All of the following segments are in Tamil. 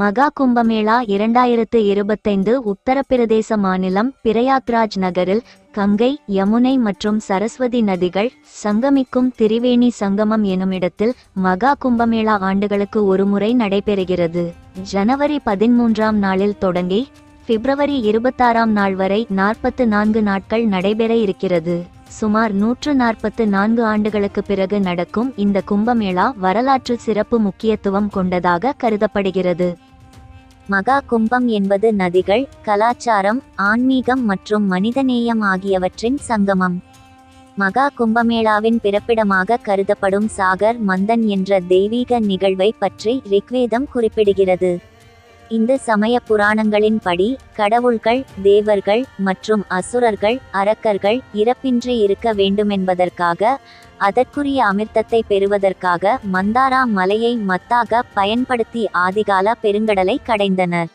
மகா கும்பமேளா இரண்டாயிரத்து இருபத்தைந்து உத்தரப்பிரதேச மாநிலம் பிரயாக்ராஜ் நகரில் கங்கை யமுனை மற்றும் சரஸ்வதி நதிகள் சங்கமிக்கும் திரிவேணி சங்கமம் எனுமிடத்தில் மகா கும்பமேளா ஆண்டுகளுக்கு ஒருமுறை நடைபெறுகிறது. ஜனவரி பதிமூன்றாம் நாளில் தொடங்கி பிப்ரவரி இருபத்தாறாம் நாள் வரை நாற்பத்து நான்கு நாட்கள் நடைபெற இருக்கிறது. சுமார் நூற்று நாற்பத்து நான்கு ஆண்டுகளுக்கு பிறகு நடக்கும் இந்த கும்பமேளா வரலாற்று சிறப்பு முக்கியத்துவம் கொண்டதாக கருதப்படுகிறது. மகா கும்பம் என்பது நதிகள் கலாச்சாரம் ஆன்மீகம் மற்றும் மனிதநேயம் ஆகியவற்றின் சங்கமம். மகா கும்பமேளாவின் பிறப்பிடமாக கருதப்படும் சாகர் மந்தன் என்ற தெய்வீக நிகழ்வை பற்றி ரிக்வேதம் குறிப்பிடுகிறது. இந்து சமய புராணங்களின்படி கடவுள்கள் தேவர்கள் மற்றும் அசுரர்கள் அரக்கர்கள் இறப்பின்றி இருக்க வேண்டுமென்பதற்காக அதற்குரிய அமிர்தத்தை பெறுவதற்காக மந்தாரா மலையை மத்தாக பயன்படுத்தி ஆதிகால பெருங்கடலை கடைந்தனர்.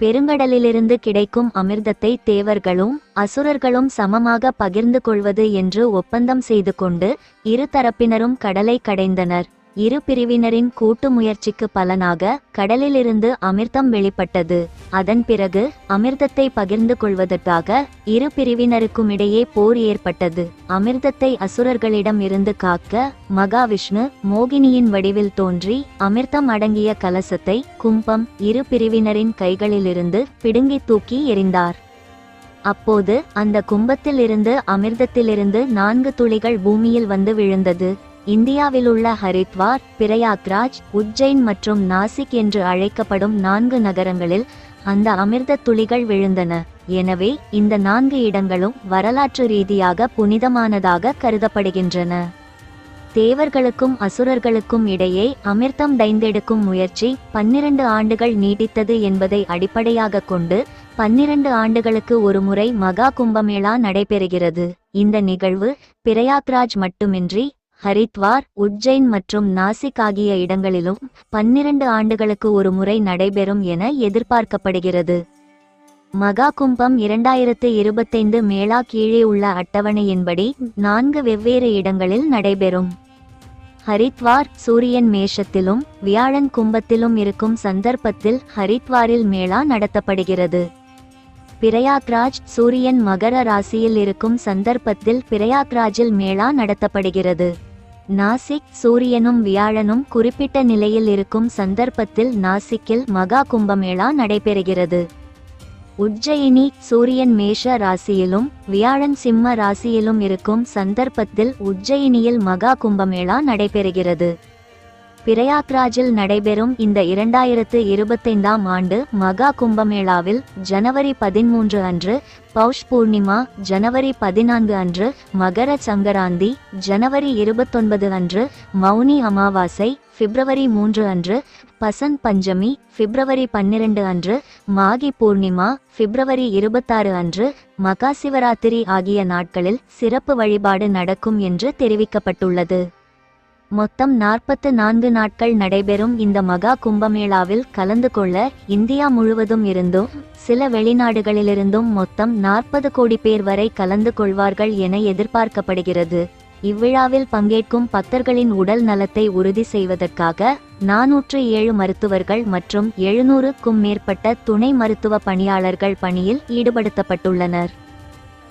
பெருங்கடலிலிருந்து கிடைக்கும் அமிர்தத்தை தேவர்களும் அசுரர்களும் சமமாக பகிர்ந்து கொள்வது என்று ஒப்பந்தம் செய்து கொண்டு இரு தரப்பினரும் கடலை கடைந்தனர். இரு பிரிவினரின் கூட்டு முயற்சிக்கு பலனாக கடலிலிருந்து அமிர்தம் வெளிப்பட்டது. அதன் பிறகு அமிர்தத்தை பகிர்ந்து கொள்வதற்காக இரு பிரிவினருக்கும் இடையே போர் ஏற்பட்டது. அமிர்தத்தை அசுரர்களிடம் இருந்து காக்க மகாவிஷ்ணு மோகினியின் வடிவில் தோன்றி அமிர்தம் அடங்கிய கலசத்தை கும்பம் இரு பிரிவினரின் கைகளிலிருந்து பிடுங்கி தூக்கி எறிந்தார். அப்போது அந்த கும்பத்திலிருந்து அமிர்தத்திலிருந்து நான்கு துளிகள் பூமியில் வந்து விழுந்தது. இந்தியாவிலுள்ள ஹரித்வார் பிரயாக்ராஜ் உஜ்ஜைன் மற்றும் நாசிக் என்று அழைக்கப்படும் நான்கு நகரங்களில் அந்த அமிர்த துளிகள் விழுந்தன. எனவே இந்த நான்கு இடங்களும் வரலாற்று ரீதியாக புனிதமானதாக கருதப்படுகின்றன. தேவர்களுக்கும் அசுரர்களுக்கும் இடையே அமிர்தம் டைந்தெடுக்கும் முயற்சி பன்னிரண்டு ஆண்டுகள் நீடித்தது என்பதை அடிப்படையாக கொண்டு பன்னிரண்டு ஆண்டுகளுக்கு ஒருமுறை மகா கும்பமேளா நடைபெறுகிறது. இந்த நிகழ்வு பிரயாக்ராஜ் மட்டுமின்றி ஹரித்வார் உஜ்ஜைன் மற்றும் நாசிக் ஆகிய இடங்களிலும் பன்னிரண்டு ஆண்டுகளுக்கு ஒரு முறை நடைபெறும் என எதிர்பார்க்கப்படுகிறது. மகா கும்பம் இரண்டாயிரத்து இருபத்தைந்து மேளா கீழே உள்ள அட்டவணையின்படி நான்கு வெவ்வேறு இடங்களில் நடைபெறும். ஹரித்வார் சூரியன் மேஷத்திலும் வியாழன் கும்பத்திலும் இருக்கும் சந்தர்ப்பத்தில் ஹரித்வாரில் மேளா நடத்தப்படுகிறது. பிரயாக்ராஜ் சூரியன் மகர ராசியில் இருக்கும் சந்தர்ப்பத்தில் பிரயாக்ராஜில் மேளா நடத்தப்படுகிறது. நாசிக் சூரியனும் வியாழனும் குறிப்பிட்ட நிலையில் இருக்கும் சந்தர்ப்பத்தில் நாசிக்கில் மகா கும்பமேளா நடைபெறுகிறது. உஜ்ஜயினி சூரியன் மேஷ ராசியிலும் வியாழன் சிம்ம ராசியிலும் இருக்கும் சந்தர்ப்பத்தில் உஜ்ஜயினியில் மகா கும்பமேளா நடைபெறுகிறது. பிரயாக்ராஜில் நடைபெறும் இந்த இரண்டாயிரத்து இருபத்தைந்தாம் ஆண்டு மகா கும்பமேளாவில் ஜனவரி பதிமூன்று அன்று பௌஷ் பூர்ணிமா ஜனவரி பதினான்கு அன்று மகர சங்கராந்தி ஜனவரி இருபத்தொன்பது அன்று மௌனி அமாவாசை பிப்ரவரி மூன்று அன்று பசந்த் பஞ்சமி பிப்ரவரி பன்னிரண்டு அன்று மாகி பூர்ணிமா பிப்ரவரி இருபத்தாறு அன்று மகா சிவராத்திரி ஆகிய நாட்களில் சிறப்பு வழிபாடு நடக்கும் என்று தெரிவிக்கப்பட்டுள்ளது. மொத்தம் நாற்பத்து நான்கு நாட்கள் நடைபெறும் இந்த மகா கும்பமேளாவில் கலந்து கொள்ள இந்தியா முழுவதும் இருந்தும் சில வெளிநாடுகளிலிருந்தும் மொத்தம் நாற்பது கோடி பேர் வரை கலந்து கொள்வார்கள் என எதிர்பார்க்கப்படுகிறது. இவ்விழாவில் பங்கேற்கும் பக்தர்களின் உடல் நலத்தை உறுதி செய்வதற்காக நாநூற்று ஏழு மருத்துவர்கள் மற்றும் எழுநூறுக்கும் மேற்பட்ட துணை மருத்துவ பணியாளர்கள் பணியில் ஈடுபடுத்தப்பட்டுள்ளனர்.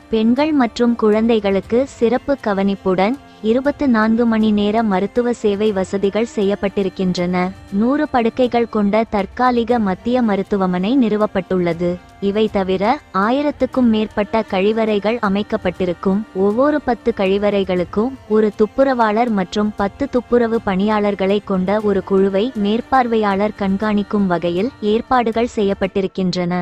பெண்கள் மற்றும் குழந்தைகளுக்கு சிறப்பு கவனிப்புடன் இருபத்து நான்கு மணி நேர மருத்துவ சேவை வசதிகள் செய்யப்பட்டிருக்கின்றன. நூறு படுக்கைகள் கொண்ட தற்காலிக மத்திய மருத்துவமனை நிறுவப்பட்டுள்ளது. இவை தவிர ஆயிரத்துக்கும் மேற்பட்ட கழிவறைகள் அமைக்கப்பட்டிருக்கும். ஒவ்வொரு பத்து கழிவறைகளுக்கும் ஒரு துப்புரவாளர் மற்றும் பத்து துப்புரவு பணியாளர்களை கொண்ட ஒரு குழுவை மேற்பார்வையாளர் கண்காணிக்கும் வகையில் ஏற்பாடுகள் செய்யப்பட்டிருக்கின்றன.